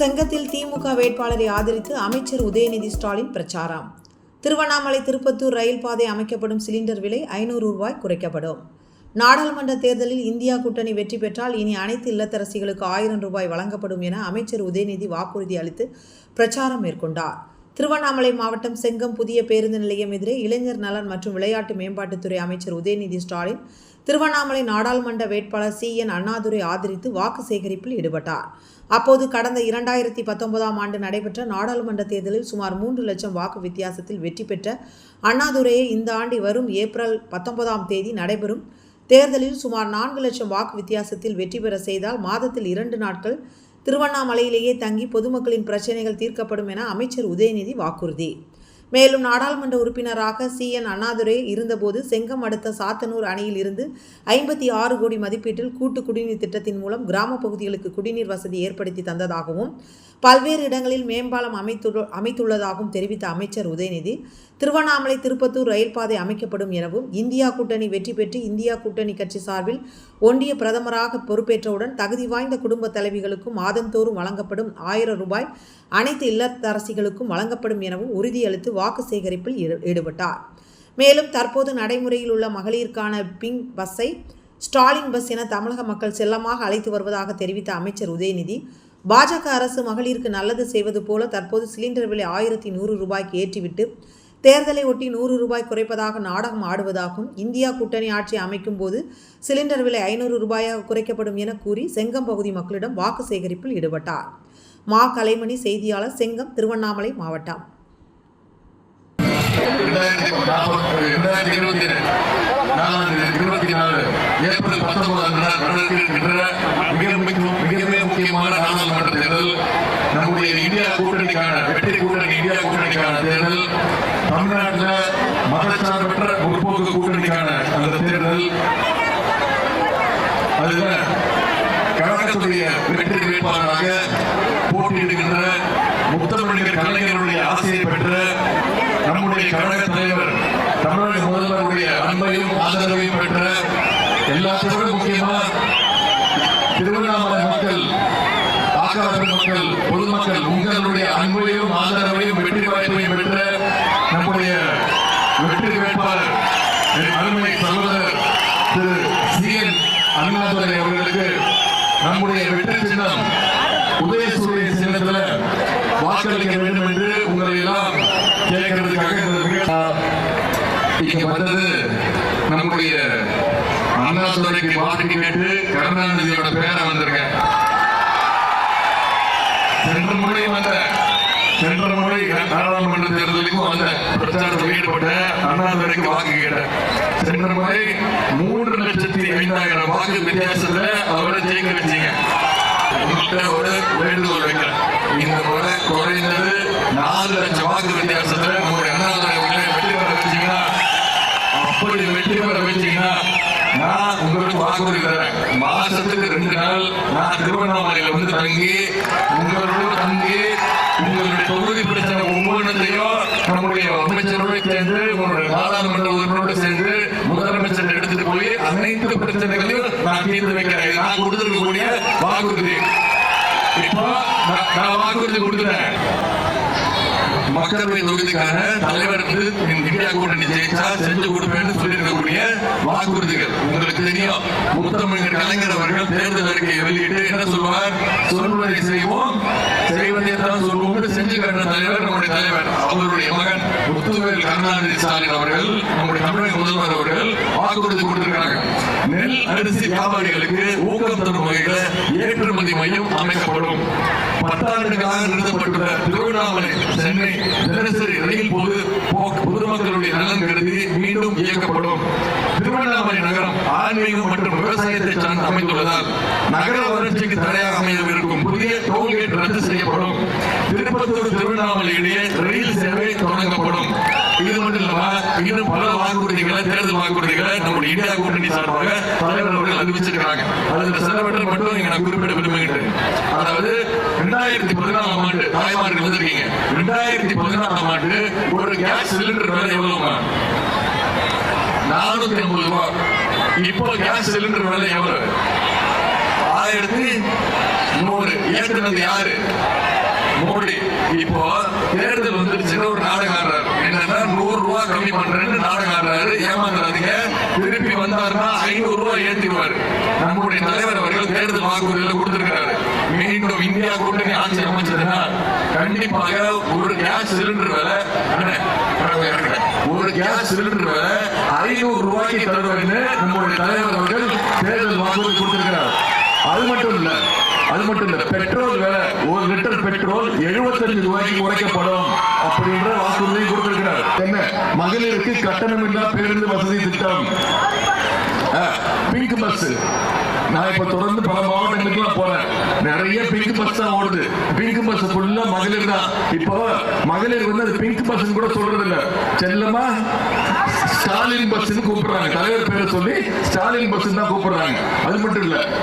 செங்கத்தில் திமுக வேட்பாளரை ஆதரித்து அமைச்சர் உதயநிதி ஸ்டாலின் பிரச்சாரம். திருவண்ணாமலை திருப்பத்தூர் ரயில் பாதை அமைக்கப்படும் சிலிண்டர் விலை ஐநூறு ரூபாய் குறைக்கப்படும். நாடாளுமன்ற தேர்தலில் இந்தியா கூட்டணி வெற்றி பெற்றால் இனி அனைத்து இல்லத்தரசிகளுக்கு ஆயிரம் ரூபாய் வழங்கப்படும் என அமைச்சர் உதயநிதி வாக்குறுதி அளித்து பிரச்சாரம் மேற்கொண்டார். திருவண்ணாமலை மாவட்டம் செங்கம் புதிய பேருந்து நிலையம் எதிரே இளைஞர் நலன் மற்றும் விளையாட்டு மேம்பாட்டுத்துறை அமைச்சர் உதயநிதி ஸ்டாலின் திருவண்ணாமலை நாடாளுமன்ற வேட்பாளர் சி. என். அண்ணாதுரை ஆதரித்து வாக்கு சேகரிப்பில் ஈடுபட்டார். அப்போது கடந்த இரண்டாயிரத்தி பத்தொன்பதாம் ஆண்டு நடைபெற்ற நாடாளுமன்ற தேர்தலில் சுமார் மூன்று லட்சம் வாக்கு வித்தியாசத்தில் வெற்றி பெற்ற அண்ணாதுரையை இந்த ஆண்டு வரும் ஏப்ரல் பத்தொன்பதாம் தேதி நடைபெறும். தேர்தலில் சுமார் நான்கு லட்சம் வாக்கு வித்தியாசத்தில் வெற்றி பெற செய்தால் மாதத்தில் இரண்டு நாட்கள் திருவண்ணாமலையிலேயே தங்கி பொதுமக்களின் பிரச்சனைகள் தீர்க்கப்படும் என அமைச்சர் உதயநிதி வாக்குறுதி. மேலும் நாடாளுமன்ற உறுப்பினராக சி. என். அண்ணாதுரை இருந்தபோது செங்கம் அடுத்த சாத்தனூர் அணையில் இருந்து ஐம்பத்தி ஆறு கோடி மதிப்பீட்டில் கூட்டு குடிநீர் திட்டத்தின் மூலம் கிராம பகுதிகளுக்கு குடிநீர் வசதி ஏற்படுத்தி தந்ததாகவும் பல்வேறு இடங்களில் மேம்பாலம் அமைத்துள்ள அமைத்துள்ளதாகவும் தெரிவித்த அமைச்சர் உதயநிதி திருவண்ணாமலை திருப்பத்தூர் ரயில் பாதை அமைக்கப்படும் எனவும் இந்தியா கூட்டணி வெற்றி பெற்று இந்தியா கூட்டணி கட்சி சார்பில் ஒன்றிய பிரதமராக பொறுப்பேற்றவுடன் தகுதி வாய்ந்த குடும்ப தலைவிகளுக்கும் மாதந்தோறும் வழங்கப்படும் ஆயிரம் ரூபாய் அனைத்து இல்லத்தரசிகளுக்கும் வழங்கப்படும் எனவும் உறுதியளித்து வாக்கு சேகரிப்பில் ஈடுபட்டார். மேலும் தற்போது நடைமுறையில் உள்ள மகளிருக்கான பிங்க் பஸ்ஸை ஸ்டாலின் பஸ் என தமிழக மக்கள் செல்லமாக அழைத்து வருவதாக தெரிவித்த அமைச்சர் உதயநிதி பாஜக அரசு மகளிருக்கு நல்லது செய்வது போல தற்போது சிலிண்டர் விலை ஆயிரத்தி நூறு ரூபாய்க்கு ஏற்றிவிட்டு தேர்தலை ஒட்டி நூறு ரூபாய் குறைப்பதாக நாடகம் ஆடுவதாகவும் இந்தியா கூட்டணி ஆட்சி அமைக்கும் போது சிலிண்டர் விலை ஐநூறு ரூபாயாக குறைக்கப்படும் என கூறி செங்கம் பகுதி மக்களிடம் வாக்கு சேகரிப்பில் ஈடுபட்டார். மா. கலைமணி செய்தியாளர் செங்கம் திருவண்ணாமலை மாவட்டம். இந்தியா கூட்டணிக்கான வெற்றி கூட்டணி இந்தியா கூட்டணிக்கான தேர்தல். தமிழ்நாட்டில் மதச்சார்பற்ற முற்போக்கு கூட்டணிக்கான அந்த தேர்தல். அதுல கழகத்துடைய வெற்றி வேட்பாளராக போட்டியிடுகின்ற முத்தமிழர் கலைஞர்களுடைய ஆசையை பெற்ற நம்முடைய கழக தலைவர் தமிழக முதல்வருடைய அன்பையும் ஆதரவையும் பெற்ற எல்லாத்தோட முக்கியமா திருவண்ணாமலை மக்கள் ஆக்காத மக்கள் பொதுமக்கள் உங்களுடைய அன்பையும் ஆதரவையும் வெற்றி வாய்ப்பையும் பெற்ற நம்முடைய வெற்றி வேட்பாளர் அருமை சகோதரர் திரு சி. என். அண்ணாதுரை அவர்களுக்கு நம்முடைய வெற்றி சின்னம் உதயசூரிய சின்னத்தில் வாக்களிக்க வேண்டும் என்று உங்களை எல்லாம் கேட்கறதுக்காக வந்தது. நம்முடைய அண்ணாதுரைக்கு வாக்கு கேட்டு கருணாநிதியோட பேரை வந்திருக்கேன் சென்ற முறை வந்த சென்ற முறை நாடாளுமன்ற தேர்தலுக்கும் வந்த பிரச்சாரத்தில் ஈடுபட்ட அண்ணாதுரைக்கு வாக்கு கேட்டேன். சென்ற முறை மூன்று லட்சத்தி ஐந்தாயிரம் வாக்கு வித்தியாசத்துல அவரை ஜெயிக்க வச்சீங்க உங்கள்கிட்ட ஒரு வேண்டுகோள் வைக்கிறேன். இந்த முறை குறைந்தது நாலு லட்சம் வாக்கு வித்தியாசத்துல நம்முடைய அண்ணாதுரை வெற்றி பெற வச்சீங்கன்னா அப்படி வெற்றி பெற வச்சீங்கன்னா நான் உங்களுக்கு வாக்குறுதி தரேன். மாசத்துக்கு ரெண்டு நாள் நான் திருவண்ணாமலையில வந்து தங்கி உங்களோட தங்கி உங்களுடைய தொகுதி பிரச்சனை ஒவ்வொன்றத்தையும் நம்முடைய அமைச்சரோடு சேர்ந்து உங்களுடைய நாடாளுமன்ற உறுப்பினரோடு சேர்ந்து முதலமைச்சர் எடுத்துட்டு போய் அனைத்து பிரச்சனைகளையும் நான் தீர்த்து வைக்கிறேன் நான் கொடுத்திருக்கக்கூடிய வாக்குறுதி. இப்போ நான் நான் வாக்குறுதி கொடுக்குறேன் மக்களவை தொகுதிக்கான தலைவர் இந்தியா கூட்டணி ஜெயிச்சா செஞ்சு கொடுப்பேன்னு சொல்லியிருக்கக்கூடிய வாக்குறுதிகள். உங்களுக்கு தெரியும். முத்தமிழர் கலைஞர் அவர்கள் தேர்தல் அறிக்கையை வெளியிட்டு என்ன சொல்வார் சொல்வதை செய்வோம். செய்வதை தான் சொல்வோம் செஞ்சு காட்டின தலைவர் நம்முடைய தலைவர். அவருடைய மகன் முத்துவேல் கருணாநிதி ஸ்டாலின் அவர்கள் நம்முடைய தமிழக முதல்வர் அவர்கள் வாக்குறுதி கொடுத்திருக்காங்க நெல் அரிசி வியாபாரிகளுக்கு ஊக்கம் தரும் வகையில ஏற்றுமதி மையம் அமைக்கப்படும். பத்தாண்டுகளாக நிறுத்தப்பட்டுள்ள திருவண்ணாமலை சென்னை தினசரி ரயில் போது பொதுமக்களுடைய நலன் கருதி மீண்டும் இயக்கப்படும். திருவண்ணாமலை நகரம் ஆன்மீகம் மற்றும் விவசாயத்தை சார்ந்து அமைந்துள்ளதால் நகர வளர்ச்சிக்கு தடையாக அமையவிருக்கும் புதிய டோல்கேட் ரத்து செய்யப்படும். திருப்பத்தூர் திருவண்ணாமலை இடையே ரயில் சேவை தொடங்கப்படும். இது மட்டும் இல்லாம இன்னும் பல வாக்குறுதிகளை தேர்தல் வாக்குறுதிகளை நம்முடைய இந்தியா கூட்டணி சார்பாக தலைவர் அவர்கள் அறிவிச்சிருக்கிறாங்க. அதுல சிலவற்றை மட்டும் இங்க நான் குறிப்பிட விரும்புகின்றேன். அதாவது ரெண்டாயிரத்தி பதினாலாம் ஆண்டு தாய்மார்கள் வந்திருக்கீங்க. ரெண்டாயிரத்தி பதினாலாம் ஆண்டு ஒரு கேஸ் சிலிண்டர் வேலை எவ்வளவுமா? நானூத்தி ஐம்பது ரூபாய் இப்போ கேஸ் சிலிண்டர் விலை எவ்வளவு? ஆயிரத்தி நூறு ஏற்றுனது யாரு? மோடி. இப்போ தேர்தல் வந்துருச்சுன்னு ஒரு நாடகம் ரெண்டு நாடகம் ஆடுறாரு ஏமாந்துறாதீங்க திருப்பி வந்தாருன்னா ஐநூறு ரூபாய் ஏற்றிடுவார் நம்முடைய தலைவர் அவர்கள் தேர்தல் வாக்குறுதியில் கொடுத்திருக்கிறாரு. மீண்டும் இந்தியா கூட்டணி ஆட்சி அமைச்சதுன்னா கண்டிப்பாக ஒரு கேஸ் சிலிண்டர் விலை ஒரு கேஸ் சிலிண்டர் விலை ஐநூறு ரூபாய்க்கு தருவேன்னு நம்முடைய தலைவர் அவர்கள் தேர்தல் வாக்குறுதி கொடுத்திருக்கிறார். அது மட்டும் இல்லை அது மட்டும் இல்ல பெட்ரோல் விலை ஒரு லிட்டர் பெட்ரோல் 75 ரூபாய்க்கு குறைக்கப்படும் அப்படின்ற வாக்குறுதியை கொடுத்திருக்கிறார். என்ன? மகளிருக்கு கட்டணமில்லா பேருந்து வசதி திட்டம். பிங்க் பஸ் நான் இப்ப தொடர்ந்து பல மாவட்டங்களுக்கு போறேன். நிறைய பிங்க் பஸ் தான் ஓடுது. பிங்க் பஸ் ஃபுல்லா மகளிர் தான். இப்போ மகளிர் வந்து அது பிங்க் பஸ் கூட சொல்றது இல்ல. செல்லமா ஸ்டாலின் பஸ் கூப்பிடுறாங்க. தலைவர் பேரை சொல்லி ஸ்டாலின் பஸ் தான் கூப்பிடுறாங்க. அது மட்டும் இல்ல